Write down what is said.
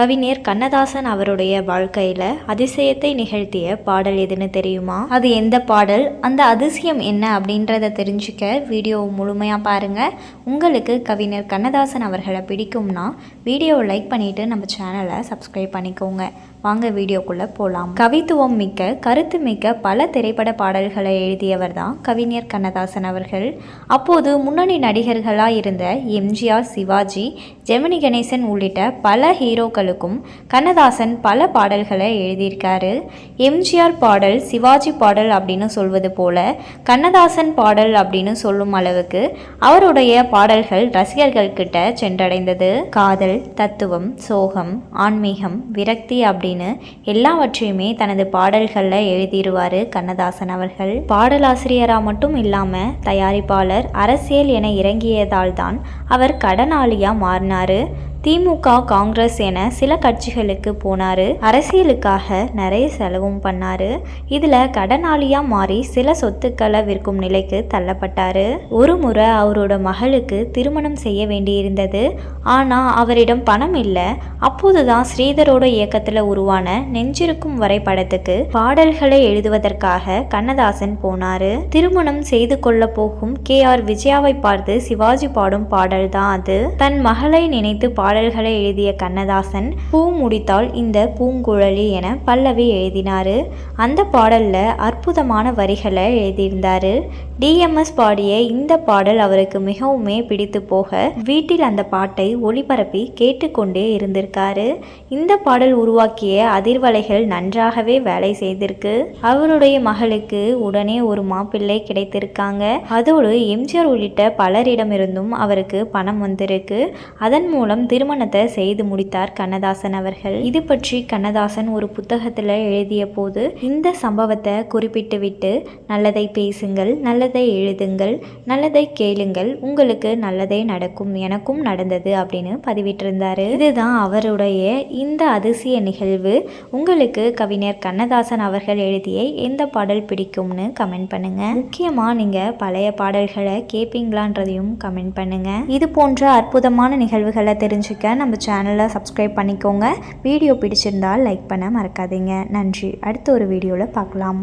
கவிஞர் கண்ணதாசன் அவருடைய வாழ்க்கையில் அதிசயத்தை நிகழ்த்திய பாடல் எதுன்னு தெரியுமா? அது எந்த பாடல்? அந்த அதிசயம் என்ன அப்படின்றத தெரிஞ்சுக்க வீடியோ முழுமையாக பாருங்க. உங்களுக்கு கவிஞர் கண்ணதாசன் அவர்களை பிடிக்கும்னா வீடியோவை லைக் பண்ணிவிட்டு நம்ம சேனலை சப்ஸ்கிரைப் பண்ணிக்கோங்க. வாங்க வீடியோக்குள்ளே போகலாம் கவித்துவம் மிக்க கருத்து மிக்க பல திரைப்பட பாடல்களை எழுதியவர் தான் கவிஞர் கண்ணதாசன் அவர்கள். அப்போது முன்னணி நடிகர்களாக இருந்த எம்ஜிஆர் சிவாஜி ஜெமினி கணேசன் உள்ளிட்ட பல ஹீரோக்களுக்கும் கண்ணதாசன் பல பாடல்களை எழுதியிருக்காரு. எம்ஜிஆர் பாடல் சிவாஜி பாடல் அப்படின்னு சொல்வது போல கண்ணதாசன் பாடல் அப்படின்னு சொல்லும் அளவுக்கு அவருடைய பாடல்கள் ரசிகர்கள்கிட்ட சென்றடைந்தது. காதல் தத்துவம் சோகம் ஆன்மீகம் விரக்தி அப்படின்னு எல்லாவற்றையுமே தனது பாடல்களில் எழுதிடுவார் கண்ணதாசன் அவர்கள். பாடலாசிரியராக மட்டும் இல்லாமல் தயாரிப்பாளர் அரசியல் என இறங்கியதால் தான் அவர் கடனாளியாக மாறினார். திமுக காங்கிரஸ் என சில கட்சிகளுக்கு போனார். அரசியலுக்காக நிறைய செலவும் பண்ணார். இதில் கடனாளியாக மாறி சில சொத்துக்களை விற்கும் நிலைக்கு தள்ளப்பட்டார். ஒரு முறை அவரோட மகளுக்கு திருமணம் செய்ய வேண்டியிருந்தது. ஆனால் அவரிடம் பணம் இல்லை. அப்போது தான் ஸ்ரீதரோட இயக்கத்தில் உருவான நெஞ்சிருக்கும் வரை படத்துக்கு பாடல்களை எழுதுவதற்காக கண்ணதாசன் போனார். திருமணம் செய்து கொள்ள போகும் கே ஆர் விஜயாவை பார்த்து சிவாஜி பாடும் பாடல் தான் அது. தன் மகளை நினைத்து பாடல்களை எழுதிய கண்ணதாசன் பூ முடித்தால் இந்த பூங்குழலி என பல்லவி எழுதினார். அந்த பாடலில் அற்புதமான வரிகளை எழுதியிருந்தார். டிஎம்எஸ் பாடிய இந்த பாடல் அவருக்கு மிகவுமே பிடித்து போக வீட்டில் அந்த பாட்டை ஒளிபரப்பி கேட்டுக்கொண்டே இருந்திருக்காரு. இந்த பாடல் உருவாக்கிய அதிர்வலைகள் நன்றாகவே வேலை செய்திருக்கு. அவருடைய மகளுக்கு உடனே ஒரு மாப்பிள்ளை கிடைத்திருக்காங்க. அதோடு எம்ஜிஆர் உள்ளிட்ட பலரிடமிருந்தும் அவருக்கு பணம் வந்திருக்கு. அதன் மூலம் திருமணத்தை செய்து முடித்தார் கண்ணதாசன் அவர்கள். இது பற்றி கண்ணதாசன் ஒரு புத்தகத்தில் எழுதிய போது இந்த சம்பவத்தை குறிப்பிட்டுவிட்டு நல்லதை பேசுங்கள் நல்லதை எழுதுங்கள் நல்லதை கேளுங்கள் உங்களுக்கு நல்லதே நடக்கும் எனக்கும் நடந்தது அப்படின்னு பதிவிட்டிருந்தாரு. இதுதான் அவருடைய இந்த அதிசய நிகழ்வு. உங்களுக்கு கவிஞர் கண்ணதாசன் அவர்கள் எழுதிய எந்த பாடல் பிடிக்கும்னு கமெண்ட் பண்ணுங்க. முக்கியமாக நீங்கள் பழைய பாடல்களை கேட்பீங்களான்றதையும் கமெண்ட் பண்ணுங்க. இது போன்ற அற்புதமான நிகழ்வுகளை தெரிஞ்சுக்க நம்ம சேனலை சப்ஸ்கிரைப் பண்ணிக்கோங்க. வீடியோ பிடிச்சிருந்தால் லைக் பண்ண மறக்காதீங்க. நன்றி. அடுத்த ஒரு வீடியோவில் பார்க்கலாம்.